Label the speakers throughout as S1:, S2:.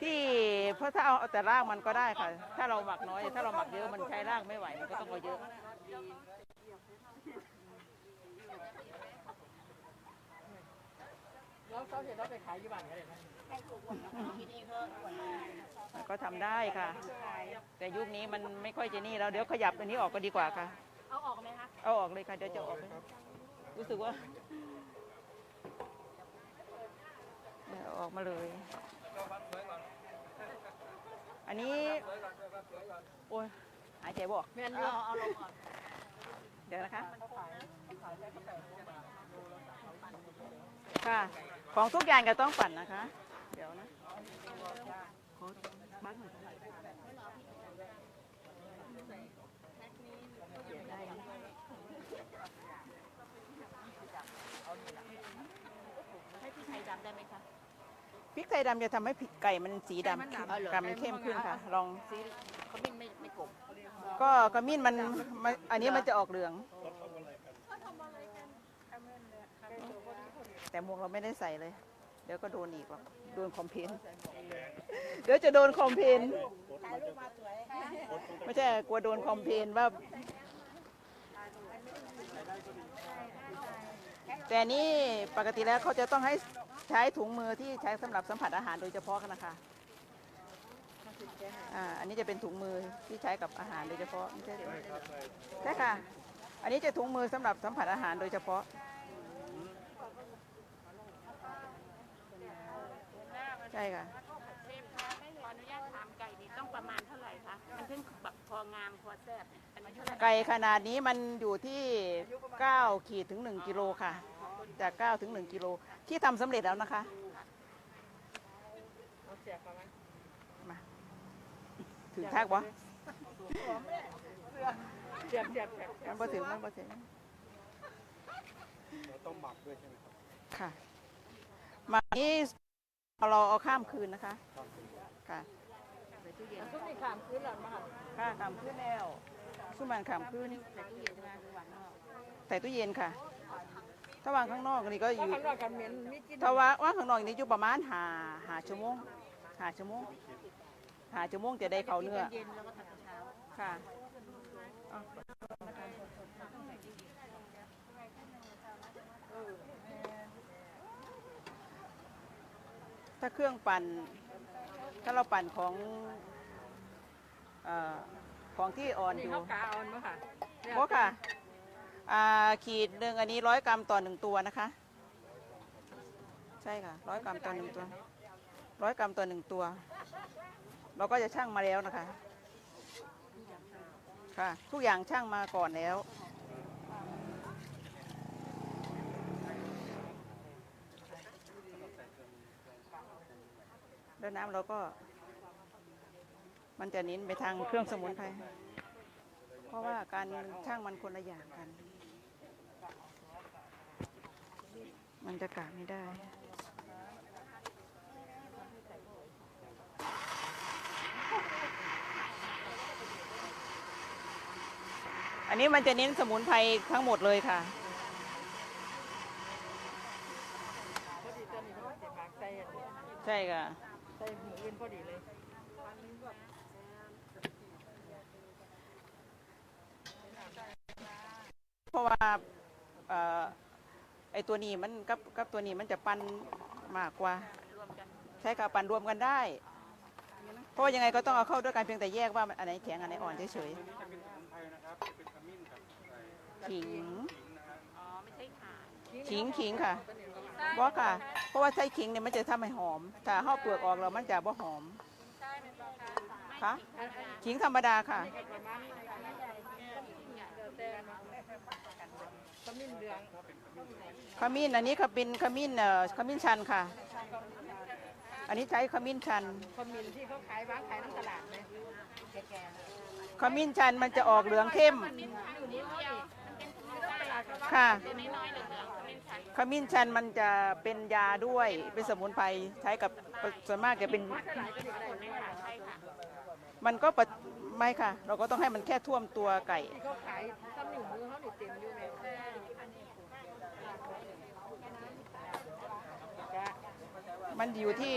S1: ที่เพราะถ้าเอาเอาแต่รากมันก็ได้ค่ะ ถ้าเราหมักน้อย ถ้าเราหมักเยอะมันใช้รากไม่ไหวมันก็ต้องเอาเยอะ
S2: แล้วเขาเห็นเราไปขายยี่บ้านกันเลยนะ
S1: ก็ทำได้ค่ะ แต่ยุคนี้มันไม่ค่อยจะนี่แล้วเดี๋ยวขยับอันนี้ออกก็ดีกว่าค่ะ
S2: เอาออกไหมคะ
S1: เอาออกเลยค่ะเดี๋ยวจะออกเลยรู้สึกว่าเดี๋ยวเอาออกมาเลย อันนี้ โอ้ยหายใจบออก
S2: แม่นอยู่เอาลงก่อน
S1: เดี๋ยวนะคะ ค่ะ ของทุกอย่างก็ต้องปั่นนะคะ เดี๋ยวนะขอบังหน่อยได้นะให้พริกไทยดำได้ไหมคะพริกไทยดำจะทำให้พริกไก่มันสีดำขึ้นไก่มันเข้มขึ้นค่ะ ลอง
S2: สีเขาไม่ไม่ไม่กลม
S1: ก็กระมิ้นมันมันอันนี้มันจะออกเหลือง แต่หมวกเราไม่ได้ใส่เลย เดี๋ยวก็โดนอีกหรอกโดนคอมเพนเดี๋ยวจะโดนคอมเพนไม่ใช่กลัวโดนคอมเพนว่า แต่นี่ปกติแล้วเขาจะต้องให้ใช้ถุงมือที่ใช้สำหรับสัมผัสอาหารโดยเฉพาะกันนะคะ อ่าอันนี้จะเป็นถุงมือที่ใช้กับอาหารโดยเฉพาะไม่ใช่ถุงใช่ค่ะ อันนี้จะถุงมือสำหรับสัมผัสอาหารโดยเฉพาะใช่ค่ะ
S3: เชฟคะขออนุญาตถามไก่นี่ต้องประมาณเท่าไหร่คะมันถึงแบบพองามพอแซ่บเนี่ยอันนี้เท่าไหร่
S1: ไก่ขนาดนี้มันอยู่ที่ 9 ขีดถึง 1 กิโลค่ะ จาก 9 ถึง 1 กิโล ที่ทำสำเร็จแล้วนะคะ
S2: เอาเสียบมาไหม
S1: มา ถึงแท็กวะ
S2: เสียบเสียบเสียบ
S1: มันบ่ถึงมันบ่ถึง
S4: เราต้องหมักด้วยใช่ไหมครับ
S1: ค่ะมานี้เราเอาข้ามคืนนะคะ ค่ะ
S2: แล้วทุกนี่ขามพื้นหลังมาค่ะ
S1: ค่ะขามคืนแล้วสุมันขามคืน
S3: ใส่ตู้เย็นใช่ไหมวางนอก
S1: ใส่ตู้เย็นค่ะ ถ้าวางข้างนอกนี่ก็อ
S2: เพราะ
S1: ยู่
S2: ข้างนอกกันเหม็นมีกลิน
S1: ถ้าว่าว่างข้างนอกนี่อยู่ประมาณหาหาชั่วโมงหาชั่วโมง หาชั่วโมงจะได้เขาเนื้อ
S3: เย็นแล้วก็ทำเช้า
S1: ค่ะถ้าเครื่องปั่นถ้าเราปั่นของเออของที่อ่อนอ
S2: นี่
S1: ยู่
S2: เขากาอ่อนมั้งค่ะ
S1: โอ้ค่ะอ่าขีดหนึ่งอันนี้ร้อยกรัมต่อหนึ่งตัวนะคะ ใช่ค่ะร้อยกรัมต่อหนึ่งตัวร้อยกรัมต่อหนึ่งตัว เราก็จะชั่งมาแล้วนะคะ ค่ะ ทุกอย่างช่างมาก่อนแล้ว แล้วน้ำเราก็ มันจะเน้นไปทางเครื่องสมุนไพร เพราะว่าการช่างมันคนละอย่างกัน มันจะกะไม่ได้ นนี้มันจะเน้นสมุนไพรทั้งหมดเลยค่ะ
S2: พอดีตัวนี้เขาเสียบหมากใส่อันนี้
S1: ใช่ค่ะ
S2: ใส่หูอื่นพอดีเลย
S1: เพราะว่าเอ่อไอตัวนี้มันกับกับตัวนี้มันจะปั้นมากกว่า
S3: รวมกัน
S1: ใช่ค่ะปั่นรวมกันได้ เพราะว่ายังไงก็ต้องเอาเข้าด้วยกันเพียงแต่แยกว่าอันไหนแข็งอันไหนอ่อนเฉย
S4: ตัวนี้จะเป็นสมุนไพรนะครับเป็นขมิ้นกับใส่
S1: ๆ ขิง
S3: อ๋อ ไม่ใช่ขา
S1: ขิงขิงค่ะบอกค่ะ เพราะว่าใช้ขิงเนี่ยมันจะทำให้หอม ถ้าห่อเปลือกออกแล้วมันจะบ่หอมค่ะขิงธรรมดาค่ะ
S2: ประมาณนี้เดี๋ยวแต่ขมิ้นเหลือง
S1: ขมิ้นอันนี้ขมิ้นขมิ้นเอ่อขมิ้นชันค่ะ อันนี้ใช้ขมิ้นชัน
S2: ขมิ้นที่เขาขายวางขายน้ำตลาดเลยแก่
S1: ขมิ้นชันมันจะออกเหลืองเข้ม ค่ะ
S3: ตัวน้อยๆเหลืองๆเป็นชั้น
S1: ขมิ้นชันมันจะเป็นยาด้วยเป็นสมุนไพรใช้กับส่วนมากจะเป็น
S3: ผลเลยค่ะใช่ค่ะ
S1: มันก็ปะไม่ค่ะ เราก็ต้องให้มันแค่ท่วมตัวไก่
S2: ที่เขาขายซ้ำหนึ่งมือเขานี่เต็มอยู่แม่จ้ะ
S1: มันอยู่ที่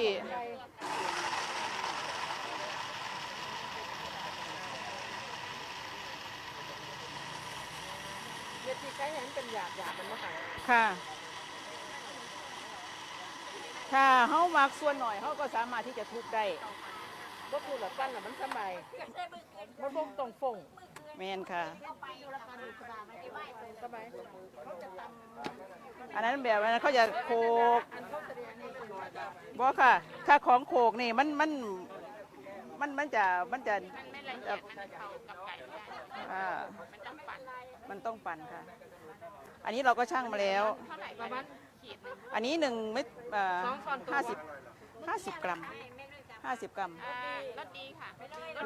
S2: ที่ใช้เห็นเป็นหยาบหยาบมันมาค่ะ
S1: ค่ะ ถ้าเฮามักส่วนหน่อยเฮาก็สามารถที่จะทุบได้
S2: ก็คือแบบปั้นน่ะมันสบายมันบ่ตรงฟง
S1: แมนค่ะ
S2: สบาย
S1: อันนั้นแบบนั้นเขาจะโขกบ่ค่ะ ถ้าของโขกนี่มันมันมันมันจะมันจะ
S3: มันไม่ละเอียดมันเข้ากับไก่ไม่ได้
S1: อ่า
S3: มันต้องปั่น
S1: มันต้องปั่นค่ะ อันนี้เราก็ช่างมาแล้ว
S3: เท่าไหร่
S2: ประมาณ
S3: ขีดหนึ่ง
S1: อันนี้หนึ่งเม็ดเอ่อ
S2: สองช้อนโต๊ะ
S1: ห้าสิบห้าสิบกรัมห้าสิบกรัม
S3: อ่ารสดีค่ะ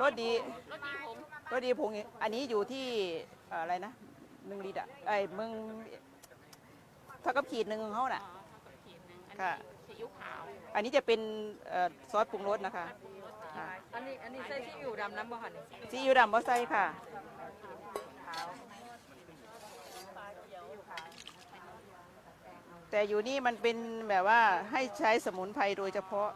S1: รสดี
S3: รสดีผม
S1: รสดีผงนี่อันนี้อยู่ที่เอ่ออะไรนะหนึ่งลิตรอะไอ้มึงเท่ากับขีดหนึ่งของเขา
S3: อ๋อ
S1: น่ะ
S3: เท่ากับขีดหนึ่งอัน
S1: ค่ะ
S3: นี้ซีอิ๊วขาว
S1: อันนี้จะเป็นเอ่อซอสปรุงรสนะคะค่ะ
S2: อันนี้อันนี้ใส่ที่อยู่ดำน้ำบ่หัน
S1: ซีอิ๊วดำบอใส่ค่ะ แต่อยู่นี่มันเป็นแบบว่าให้ใช้สมุนไพรโดยเฉพาะ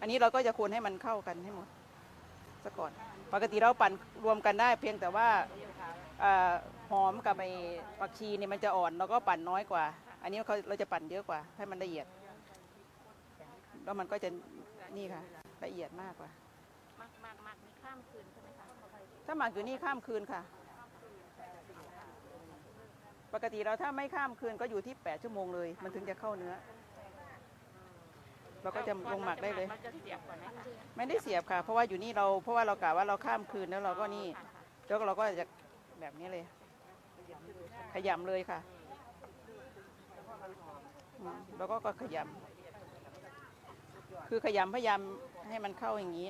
S1: อันนี้เราก็จะคนให้มันเข้ากันให้หมดซะก่อน ปกติเราปั่นรวมกันได้ เพียงแต่ว่าอหอมกับไอ้ผักชีเนี่ยมันจะอ่อนเราก็ปั่นน้อยกว่า อันนี้เขาเราจะปั่นเยอะกว่า ให้มันละเอียด แล้วมันก็จะนี่ค่ะ ละเอียดมากกว่า
S3: มากมากมากมีข้ามคืนใช่ไหมคะ
S1: ถ้าหมักอยู่นี่ข้ามคืนค่ะ ปกติเราถ้าไม่ข้ามคืนก็อยู่ที่ 8 ชั่วโมงเลย มันถึงจะเข้าเนื้อ เราก็จะลงหมักได้เลย
S3: เราจะเสียบก่อนไหมคะ
S1: ไม่ได้เสียบค่ะ เพราะว่าอยู่นี่เรา เพราะว่าเรากะว่าเราข้ามคืนแล้วเราก็นี่ แล้วเราก็จะแบบนี้เลย ขยำเลยค่ะอืมแล้วก็ก็ขยำคือขยำพยายามให้มันเข้าอย่างนี้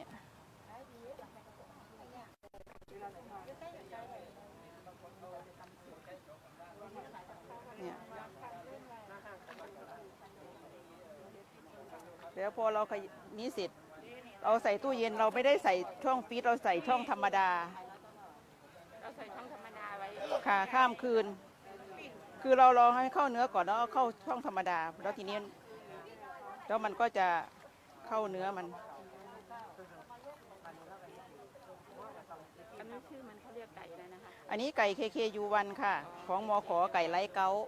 S1: เนี่ยแล้วพอเราขยนี้เสร็จ เราใส่ตู้เย็นเราไม่ได้ใส่ช่องฟรีซเราใส่ช่องธรรมดา
S3: เราใส่ช่องธรรมดาไว้
S1: ค่ะข้ามคืน คือเรารอให้เข้าเนื้อก่อนแล้วเอาเข้าช่องธรรมดา แล้วทีนี้แล้วมันก็จะเข้าเนื้อมัน
S3: อันนี้ชื่อมันเขาเรียกไก่เลยนะคะ
S1: อันนี้ไก่ KKU1 ค่ะ ของมอขอไก่ไร้เกาต์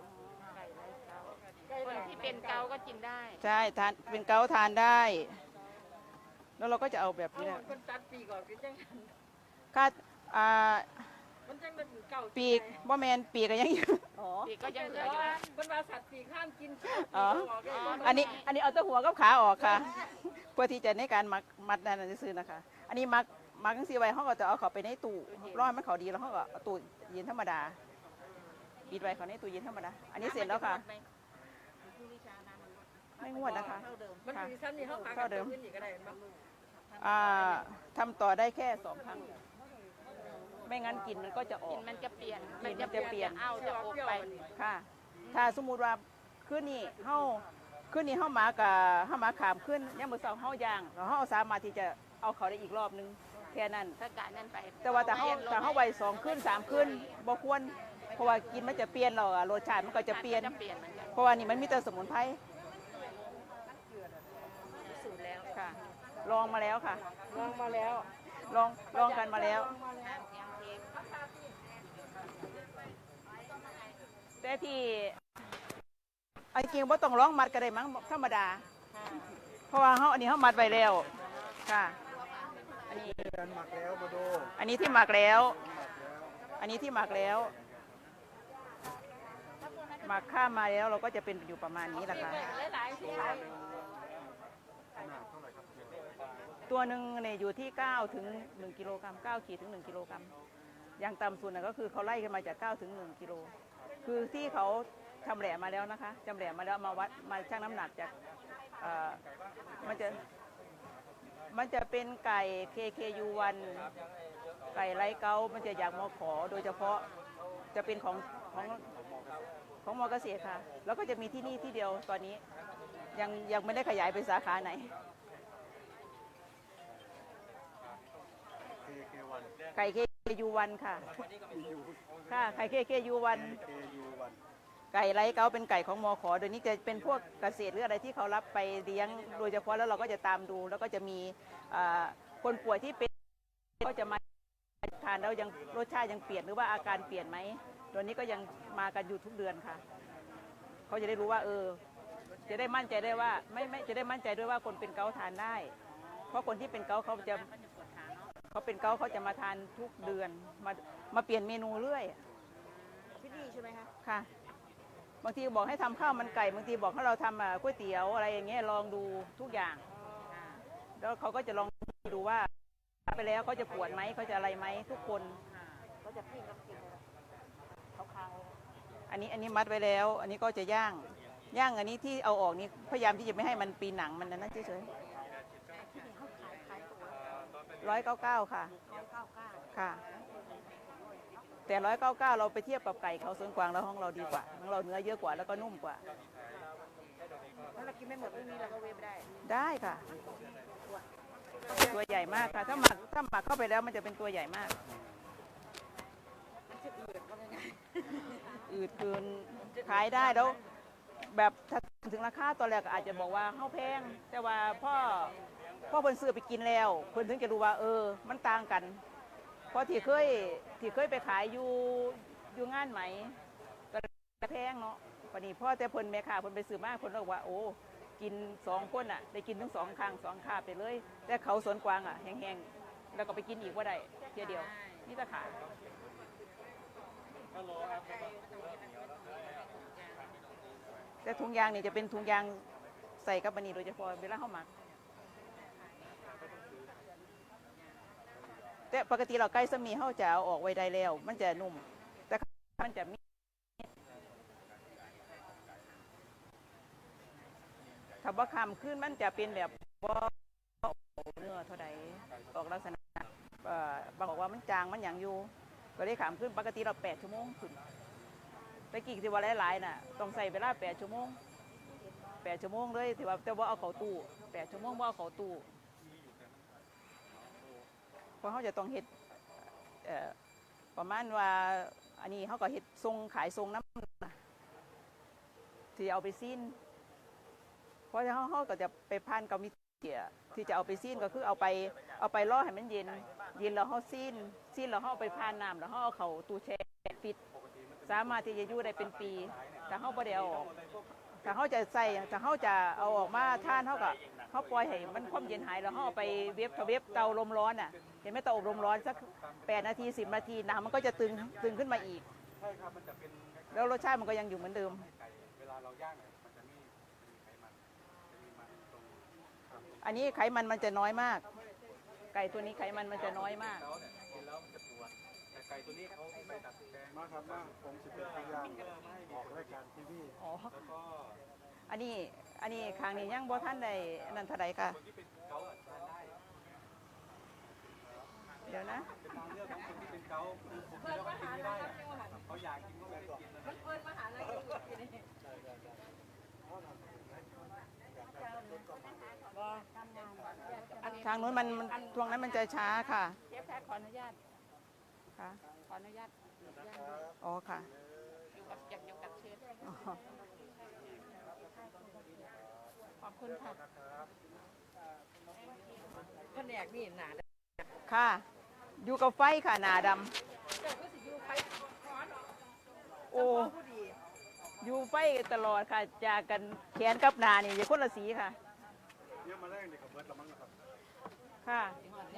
S3: ไก่ไร้เกาคนที่เป็นเกาก็กินได้
S1: ใช่ทานเป็นเกาต์ทานได้ แล้วเราก็จะเอาแบบ
S2: เอา
S1: นี้แหละ
S2: คนตัดปีก่อนคือจัง
S1: ค่าอ่า
S2: มันจังเป็นเก่า
S1: ปีกบ่แมนปีกก็ยังอยู่ อ๋อ
S3: ปีกก็ยังเหลื
S2: แต่
S3: ออยู่
S2: ว่ามันว่าสัตว์ปีกห้ามกิน
S1: อ๋ออันนี้อันนี้เอาแตัวหัวกับขาออกค่ะ เพื่อที่จะในการมัดมัดนั่นนะซื้อนะคะ อันนี้มัด มัดทั้งสี่ไว้ห้องก็จะเอาเขาไปในตู้รอให้มันเขาดีแล้วห้องก็เอาตู้เย็นธรรมดาปิดไว้เขาในตู้เย็นธรรมดาอันนี้เสร็จแล้วค่ะ ไม่งวดนะคะ
S2: มันมีซ้ำนี่เขาขาย
S1: เท่าเดิม
S2: ขึ้นอีกก็ได้มั้ง
S1: อ่าทำต่อได้แค่สองครั้งไม่งั้นกลินมันก็จะออก
S3: กินมันจะเปลี่ยน
S1: กลิ่นมันจะเปลี่ยน
S3: เอาจะอบไป
S1: ค่ะ ถ้าสมมุติว่าขึ้นนี่เฮาขึ้นนี่เฮามากับเฮามาขามขึ้นยามมื้อเช้าเฮาย่างแล้วเฮาสามารถที่จะเอาเขาได้อีกรอบนึงแค่นั้น
S3: ถ้ากะนั่นไป
S1: แต่ว่าแต่เฮาแต่เฮาไว้สองขึ้นสามขึ้นบ่ควรเพราะว่ากินมันจะเปลี่ยนแล้วอะรสชาติมันก็จะเปลี่ยน
S3: จะเปลี่ยนเหมือนกัน
S1: เพราะว่านี่มันมีแต่สมุนไพร
S2: สูตรแล้ว
S1: ค่ะ ลองมาแล้วค่ะ
S2: ลองมาแล้ว
S1: ลองลองกันมาแล้ว แต่ที่ไอ้จริงว่าต้องร้องมัดก็ได้มั้งธรรมดา เพราะว่าเขาอันนี้เขามัดไว้แล้วค่ะอั นี่
S4: การหมักแล้วโบโด
S1: อันนี้ที่หมักแล้ว อันนี้ที่หมักแล้ว หมักข้ามมาแล้วเราก็จะเป็นอยู่ประมาณนี้แหละค่ะตัวหนึ่งเนี่ยอยู่ที่ 9 ถึง 1 กิโลกรัม9ขีดถึง 1 กิโลกรัมอย่างต่ำสุดนะก็คือเขาไล่กันมาจาก 9 ถึง 1 กิโล คือที่เขาทำแหลมมาแล้วนะคะจำแหลมมาแล้วมาวัดมาชั่งน้ำหนักจากเอ่อมันจะ มันจะเป็นไก่ KKU1 ไก่ไร้เกาต์มันจะอยากมอขอ โดยเฉพาะจะเป็นของของของมอเกษตรค่ะ แล้วก็จะมีที่นี่ที่เดียวตอนนี้ ยังยังไม่ได้ขยายไปสาขาไหน
S4: เคเควัน
S1: ไก่ KKU1 ค่ะ ค่ะไก่ KKU1
S4: เคยูวัน
S1: ไก่ไร้เกาเป็นไก่ของมอขอโดยนี้จะเป็นพวกเกษตรหรืออะไรที่เขารับไปเลี้ยงโดยเฉพาะแล้วเราก็จะตามดู แล้วก็จะมีอ่าคนป่วยที่เป็นก็จะมาทานแล้วยังรสชาติยังเปลี่ยนหรือว่าอาการเปลี่ยนไหมตัวนี้ก็ยังมากันอยู่ทุกเดือนค่ะ เขาจะได้รู้ว่า เออ จะได้มั่นใจได้ว่าไม่ไม่จะได้มั่นใจด้วยว่าคนเป็นเกาต์ทานได้ เพราะคนที่เป็นเกาต์เขาจะเขาเป็นเกาต์เขาจะมาทานทุกเดือนมามาเปลี่ยนเมนูเรื่อย
S2: ที่นี่ใช่ไหมคะ
S1: ค่ะ บางทีบอกให้ทำข้าวมันไก่ บางทีบอกให้เราทำอะก๋วยเตี๋ยวอะไรอย่างเงี้ยลองดูทุกอย่าง แล้วเขาก็จะลองดูว่าไปแล้วเขาจะปวดไหมเขาจะอะไรไหมทุกคน
S2: ก็จะปิ้งกับกินเลยขาว
S1: อันนี้อันนี้มัดไว้แล้ว อันนี้ก็จะย่างย่างอันนี้ที่เอาออกนี่พยายามที่จะไม่ให้มันปีหนังมันนะนั่นเฉย
S2: ๆที่นี่เขาขายขายตัว
S1: ๆร้อยเก้าเก้าค่ะ
S2: ร้อยเก้าเก้า
S1: ค่ะ แต่ร้อยเก้าเก้าเราไปเทียบกับไก่เขาสวนกวางแล้วห้องเราดีกว่าของเราเนื้อเยอะกว่าแล้วก็นุ่มกว่า
S2: ถ้าเรากินไม่หมดพรุ่งนี้เราก็เวฟได้
S1: ได้ค่ะ ตัวใหญ่มากค่ะ ถ้าหมักถ้าหมักเข้าไปแล้วมันจะเป็นตัวใหญ่มาก
S2: มันจะอืดว่าไง
S1: อืดเกินขายได้แล้ว แบบถ้าถึงราคาตอนแรกก็อาจจะบอกว่าเข้าแพง แต่ว่าพ่อพ่อเพิ่นซื้อไปกินแล้วเพิ่นถึงจะรู้ว่าเออ มันต่างกันเพ ราะที่เคยที่เคยไปขายอยู่อยู่งานไหมก็แพงเนาะปนี้พ่อแต่เพนแม่ค้าเพนไปซื้อมาเพนบอกว่าโอ้กินสองคนอะ ได้กินทั้งสองครั้งสองคาบไปเลย แต่เขาสวนกวางอะแห้งๆแล้วก็ไปกินอีกว่าได้เทียเดียว นี่ตะขาแต่ถุงยางนี่จะเป็นถุงยางใส่กับบันนี้โดยเฉพาะเวลาเข้ามัก แต่ปกติเราใกล้สมีเขาจะเอาออกไว้ได้แล้ว มันจะนุ่ม แต่มันจะมีถ้าว่าคำขึ้นมันจะเป็นแบบว่าเนื้อเท่าใดออกลักษณะบบอกว่ามันจางมันหยังอยู่ ก็เลยขามขึ้นปกติเราแปดชั่วโมงขึ้นไปกี่ที่ว่าหลายๆน่ะต้องใส่เวลาแปดชั่วโมงแปดชั่วโมงเลยที่ว่าแต่ว่าเอาเขาตู้แปดชั่วโมงว่าเอาเขาตู้ ราะเขาจะต้องเฮ็ดประมาณว่าอันนี้เขาก็เฮ็ดทรงขายทรงน้ำนะที่เอาไปซีนเพราะเขาเขาก็จะไปผ่านกรรมวิธีที่จะเอาไปซีนก็คือเอาไปเอาไปล่อให้มันเย็น เย็นแล้วเขาซีนซีนแล้วเขาไปผ่านน้ำแล้วเขาเอาเขาตู้แช่ฟิต สามารถที่จะอยู่ได้เป็นปีแต่เขาบ่ได้เอาออกถ้าเขาจะใส่ถ้าเขาจะเอาออกมาท่านเขาก็ เขาปล่อยให้มันความเย็นหายแล้วเขาเอาไปเวฟถ้าเวฟเตาลมร้อนอะเห็นไหมเตาอบลมร้อนสักแปดนาทีสิบนาทีน้ำมันก็จะตึงตึงขึ้นมาอีก
S4: ใช่ครับมันจะเป็น
S1: แล้วรสชาติมันก็ยังอยู่เหมือนเดิม
S4: ไก่เวลาเราย่างเนี่ยมันจะมีมีไขมันจะมีมันตรงครับ
S1: อันนี้ไขมันมันจะน้อยมาก ไก่ตัวนี้ไขมันมันจะน้อยมาก
S4: แล้วเนี่ยกินแล้วมันจะปวดแต่ไก่ตัวนี้เขาไม่ตัดแดงมากครับมากผมจะเป็นพยายามออกรายการทีวี
S1: อ๋อ
S4: แล้วก็
S1: อันนี้อันนี้ครั้งนี้ยังบ่ท่านใดอันนั้นเท่าใดค่ะ
S4: คนที่เป็นเกาต์อะทานได้
S1: เดี๋ยวนะ
S4: เป็นทางเลือกของคนที่เป็นเกาต์คือผมคิดว่ากินไม่ได้อะเขาอยากกินก็ไม่ได้กินนะ
S2: มันเปิดมหาลัยอยู่นี่
S1: ทางนู้นมันมันช่วงนั้นมันจะช้าค่ะ
S3: เชฟแพทย์ขออนุญาต
S1: ค่ะ
S3: ขออนุญาตย่าง
S1: อ๋อค่ะ
S3: อยู่กับอยากอยู่กับเชฟ
S1: อ๋อ
S3: ข อบคุณค่ะ
S2: แผนกนี่หนา
S1: ค่ะ อยู่กับไฟค่ะหนาดำโอ้
S2: ผู้ดี
S1: อยู่ไฟตลอดค่ะ จากกันแขนกับหนานี่อย่าคนละสีค่ะ
S4: เนี่ยมาแรกเด็กกับเบิร์ดละมั้งนะครับ
S1: ค่ะ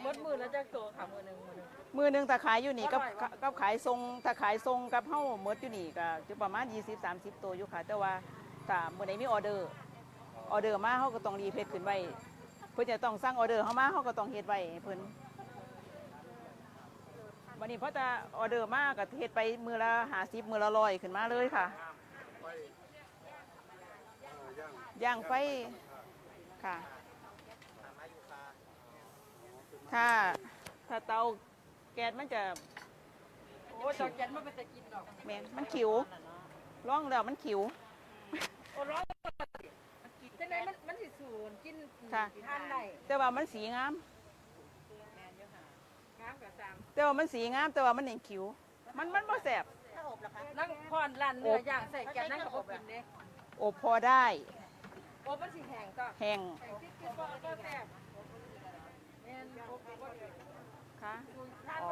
S2: มดมือแล้วจะโตค่ะมือหนึ่งมือหนึ่ง
S1: มือหนึ่งตาขายอยู่นี่กับ
S2: อร่อยวะ
S1: กับขายทรงตาขายทรงกับเฮ้าเมดอยู่นี่ก็จะประมาณ20 30ตัวอยู่ค่ะ แต่ว่าถ้ามื่อไหนมีออเดอร์ ออเดอร์มาเขาก็ต้องรีเพจขึ้นไว้เพื่อจะต้องสั่งออเดอร์เขามาเขาก็ต้องเฮ็ดไว้ให้เพิ่นวันนี้เพราะจะออเดอร์มากก็เฮ็ดไปมือละ50มือละร้อยขึ้นมาเลยค่ะย่างไฟค่ะ ถ้าถ้าเตาแก๊สมันจะ
S2: โอ้จอแกนมันเป็นตะกินดอก
S1: แมนมันขิวร่องแล้วมันขิว
S2: โอ้ร้อน จังไหนมันมันสิสูนกิน
S1: ค่ะ
S2: ทานได้
S1: แต่ว่ามันสีงาม
S2: งามกับสาม
S1: แต่ว่ามันสีงามแต่ว่ามันเห็นขิว มันมันบ่แสบ
S2: นั่งพอนร้านเนื้อย่างใส่แกนนั่งกับอบกินเด้
S1: อบพอได้
S2: โอ้มันสิแห้งก็
S1: แห้ง
S2: แห้งที่กินก็ก็แซ่บแม่นอบก็
S1: คะอ๋อ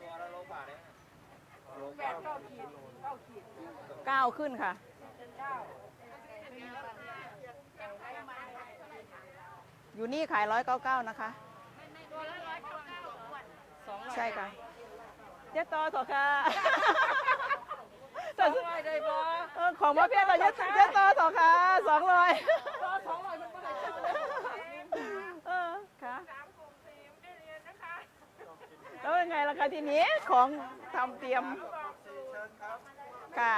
S5: ตัวละโลกว่าเลย
S4: โลเก้าขีด
S1: เก้าขึ้นค่ะอยู่นี่ขายร้อยเก้าเก้านะคะ
S3: ตัวละร้อยเก้าเก้าขวด
S1: ใช่ค่ะเจ๊ต่อต่อค่ะ
S2: สองร้อยได้บ่
S1: เออของมาเพียงต่อเจ๊เจ๊ต่อต่อค่ะสองร้อย
S2: ต่อสองร้อยมันก็ได้เจ้า
S1: เออค่ะแล้วยังไงล่ะคะทีนี้ของทำเตรียม
S4: สี่เชิญ ค่ะ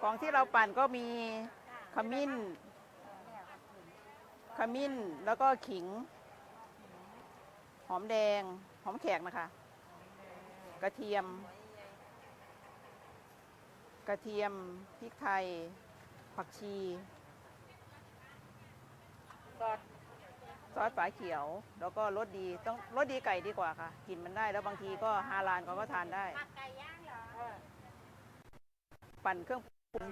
S1: ของที่เราปั่นก็มีขมิ้น ขมิ้นแล้วก็ขิง หอมแดง หอมแขกนะคะ กระเทียม กระเทียมพริกไทย ผักชี
S2: สอด
S1: ซอสฝาเขียว แล้วก็รสดีต้องรสดีไก่ดีกว่าค่ะกินมันได้แล้วบางทีก็ฮาลานเขาก็ทานได้
S3: ไก่ย่างเหรอ
S1: ปั่นเครื่องปรุง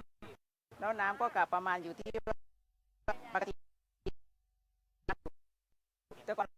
S1: แล้วน้ำก็กลับประมาณอยู่ที่ปกติแต่ก่อน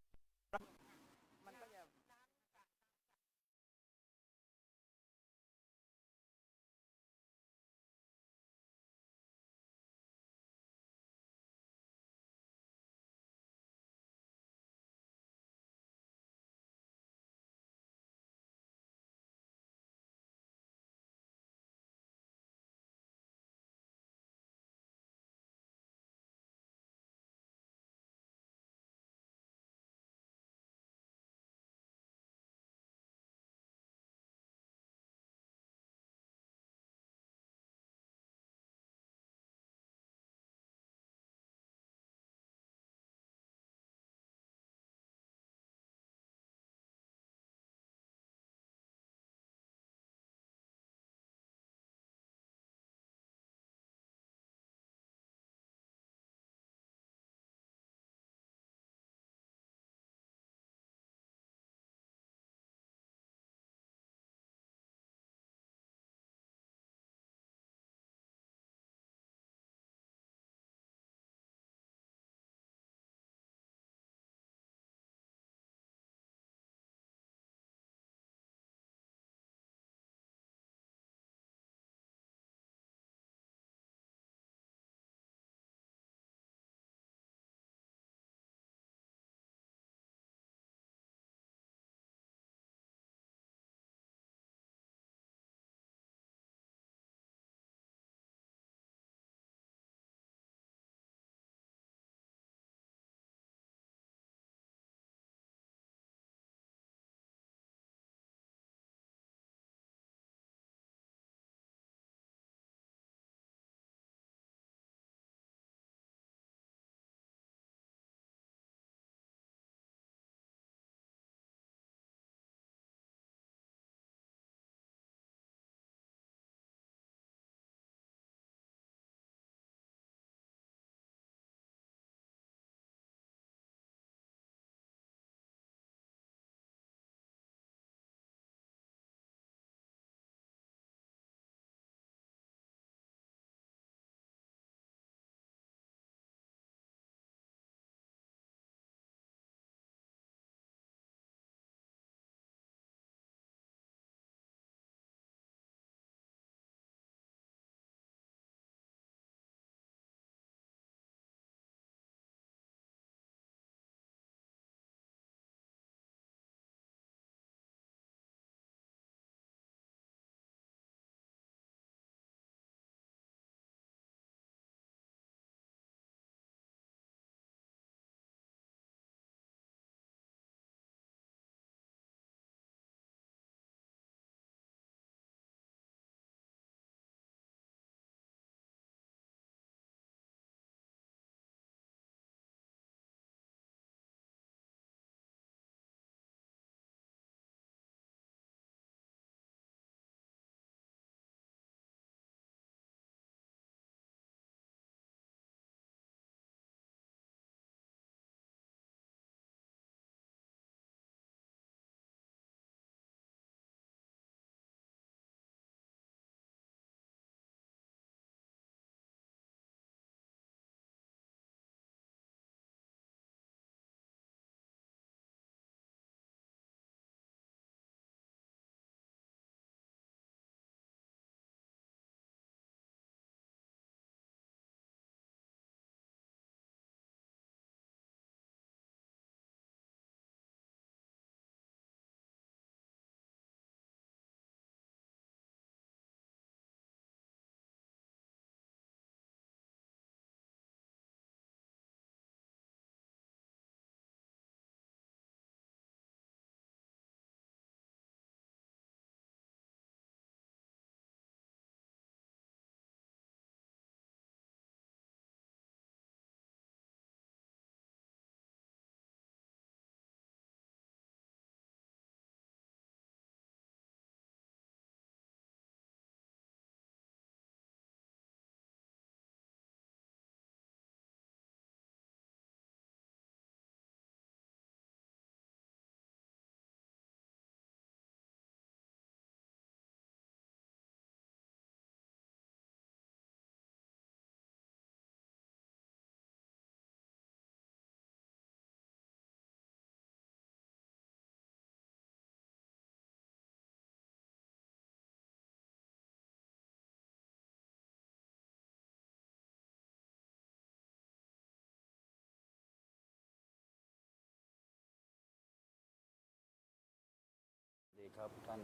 S6: ครับท่าน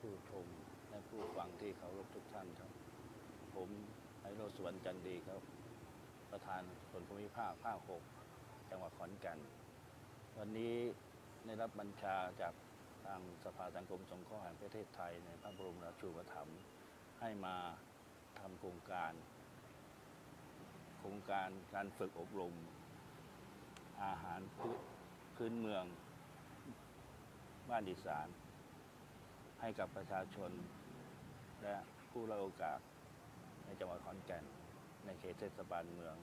S6: ผู้ชมและผู้ฟังที่เคารพทุกท่านครับ ผมไอโรสวรรจันดีครับ ประธานส่วนภูมิภาคภาค6จังหวัดขอนแก่นวันนี้ได้รับบัญชาจากทางสภาสังคมสงเคราะห์แห่งประเทศไทยในพระบรมราชูปถัมภ์ให้มาทำโครงการ โครงการการฝึกอบรม อาหารพื้นเมือง บ้านอีสาน ให้กับประชาชน และผู้รับโอกาสในจังหวัดขอนแก่น ในเขตเทศบาลเมือง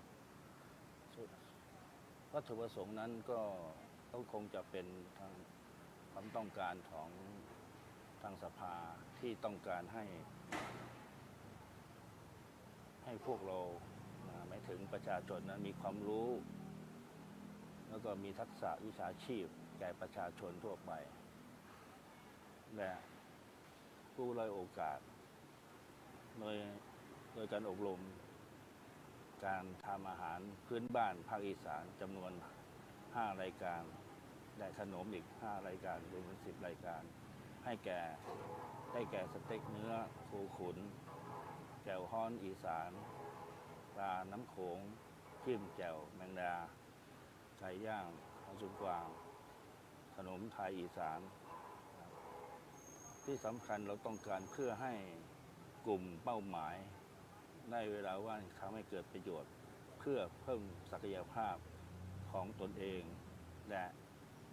S6: วัตถุประสงค์นั้นก็ก็คงจะเป็นทางความต้องการของทางสภาที่ต้องการให้ ให้พวกเราหมายถึงประชาชนนั้นมีความรู้ แล้วก็มีทักษะวิชาชีพแก่ประชาชนทั่วไป และผู้ร้อยโอกาสโดยโดยการอบรม การทำอาหารพื้นบ้านภาคอีสานจำนวน 5 รายการและขนมอีก 5 รายการรวมเป็น 10 รายการ ให้แก่ได้แก่สเต็กเนื้อโคขุน แจ่วฮ้อนอีสานปลาน้ำโขงจิ้มแจ่วแมงดาไก่ย่างข้าวสุกวาง ขนมไทยอีสาน ที่สำคัญเราต้องการเพื่อให้กลุ่มเป้าหมาย ได้เวลาว่างทำให้เกิดประโยชน์ เพื่อเพิ่มศักยภาพของตนเอง และ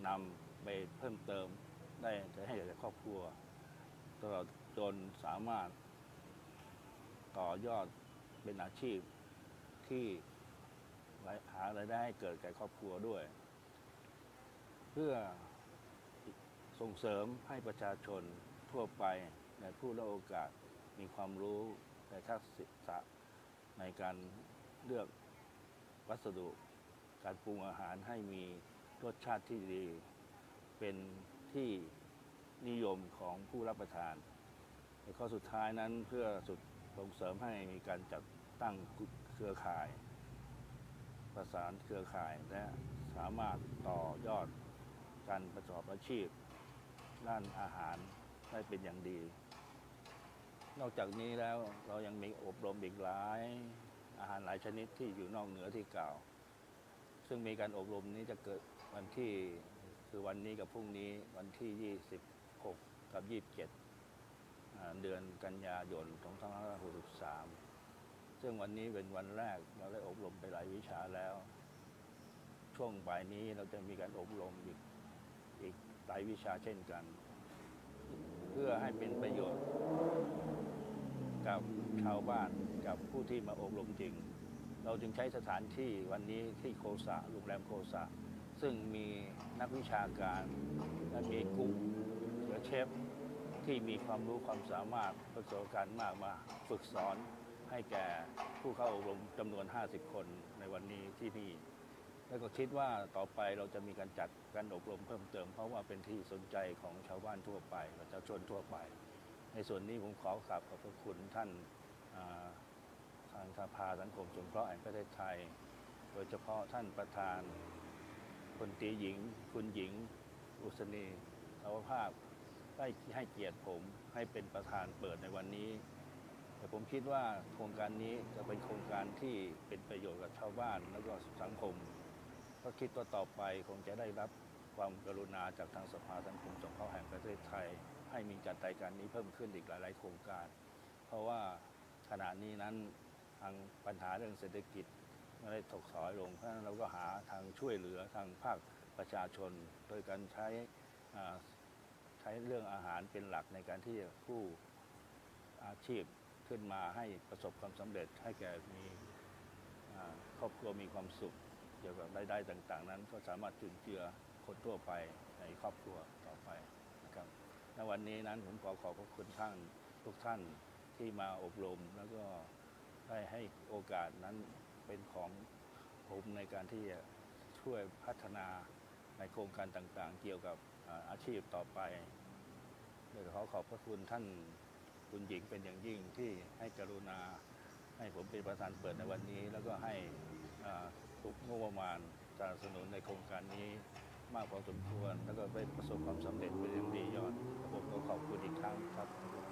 S6: นำไปเพิ่มเติมได้จะให้แก่ครอบครัวตลอดจนสามารถต่อยอดเป็นอาชีพที่หารายได้ให้เกิดแก่ครอบครัวด้วย เพื่อส่งเสริมให้ประชาชน ทั่วไปและผู้รับโอกาสมีความรู้และทักษะในการเลือกวัสดุ การปรุงอาหารให้มีรสชาติที่ดี เป็นที่นิยมของผู้รับประทานในข้อสุดท้ายนั้นเพื่อสุดส่งเสริมให้มีการจัดตั้งเครือข่าย ประสานเครือข่ายและสามารถต่อยอดการประกอบอาชีพด้านอาหาร ได้เป็นอย่างดี นอกจากนี้แล้วเรายังมีอบรมอีกหลาย อาหารหลายชนิดที่อยู่นอกเหนือที่กล่าว ซึ่งมีการอบรมนี้จะเกิดวันที่คือวันนี้กับพรุ่งนี้วันที่ 26 กับ 27 เดือนกันยายน 2563 ซึ่งวันนี้เป็นวันแรกเราได้อบรมไปหลายวิชาแล้ว ช่วงบ่ายนี้เราจะมีการอบรมอีกอีกหลายวิชาเช่นกัน เพื่อให้เป็นประโยชน์กับชาวบ้านกับผู้ที่มาอบรมจริง เราจึงใช้สถานที่วันนี้ที่โคสะโรงแรมโคสะ ซึ่งมีนักวิชาการและมีกุ๊กหรือเชฟที่มีความรู้ความสามารถประสบการณ์มากมาฝึกสอนให้แก่ผู้เข้าอบรมจำนวน 50 คนในวันนี้ที่นี่ แล้วก็คิดว่าต่อไปเราจะมีการจัดการอบรมเพิ่มเติม เพราะว่าเป็นที่สนใจของชาวบ้านทั่วไปประชาชนทั่วไป ในส่วนนี้ผมขอกราบขอบพระคุณท่านทางสภาสังคมสงเคราะห์แห่งประเทศไทย โดยเฉพาะท่านประธานพลตรีหญิง คุณหญิง อุศนีสาวภาพได้ให้เกียรติผมให้เป็นประธานเปิดในวันนี้ แต่ผมคิดว่าโครงการนี้จะเป็นโครงการที่เป็นประโยชน์กับชาวบ้าน แล้วก็สังคม ก็คิดว่าต่อไปคงจะได้รับความกรุณาจากทางสภาสังคมสงเคราะห์แห่งประเทศไทย ให้มีจัดรายการนี้เพิ่มขึ้นอีกหลาย ๆ โครงการ เพราะว่าขณะนี้นั้นทางปัญหาเรื่องเศรษฐกิจไม่ได้ถกถอยลงเพราะฉะนั้นเราก็หาทางช่วยเหลือทางภาคประชาชน โดยการใช้ใช้เรื่องอาหารเป็นหลักในการที่จะกู้อาชีพขึ้นมาให้ประสบความสำเร็จให้แก่มีครอบครัวมีความสุข เกี่ยวกับรายได้ต่างๆ นั้น ก็สามารถจุนเจือคนทั่วไปในครอบครัวต่อไปนะครับในวันนี้นั้นผมขอขอบพระคุณท่านทุกท่านที่มาอบรม แล้วก็ได้ให้โอกาสนั้นเป็นของผมในการที่จะช่วยพัฒนาในโครงการต่างๆ เกี่ยวกับอาชีพต่อไปเดี๋ยขอขอบพระคุณท่านคุณหญิงเป็นอย่างยิ่งที่ให้กรุณาให้ผมเป็นประธานเปิดในวันนี้ แล้วก็ให้อ่า ทุกงบประมาณสนับสนุนในโครงการนี้มากพอสมควร แล้วก็ไปประสบความสำเร็จเป็นอย่างดียอดผมก็ขอบคุณอีกครั้งครับ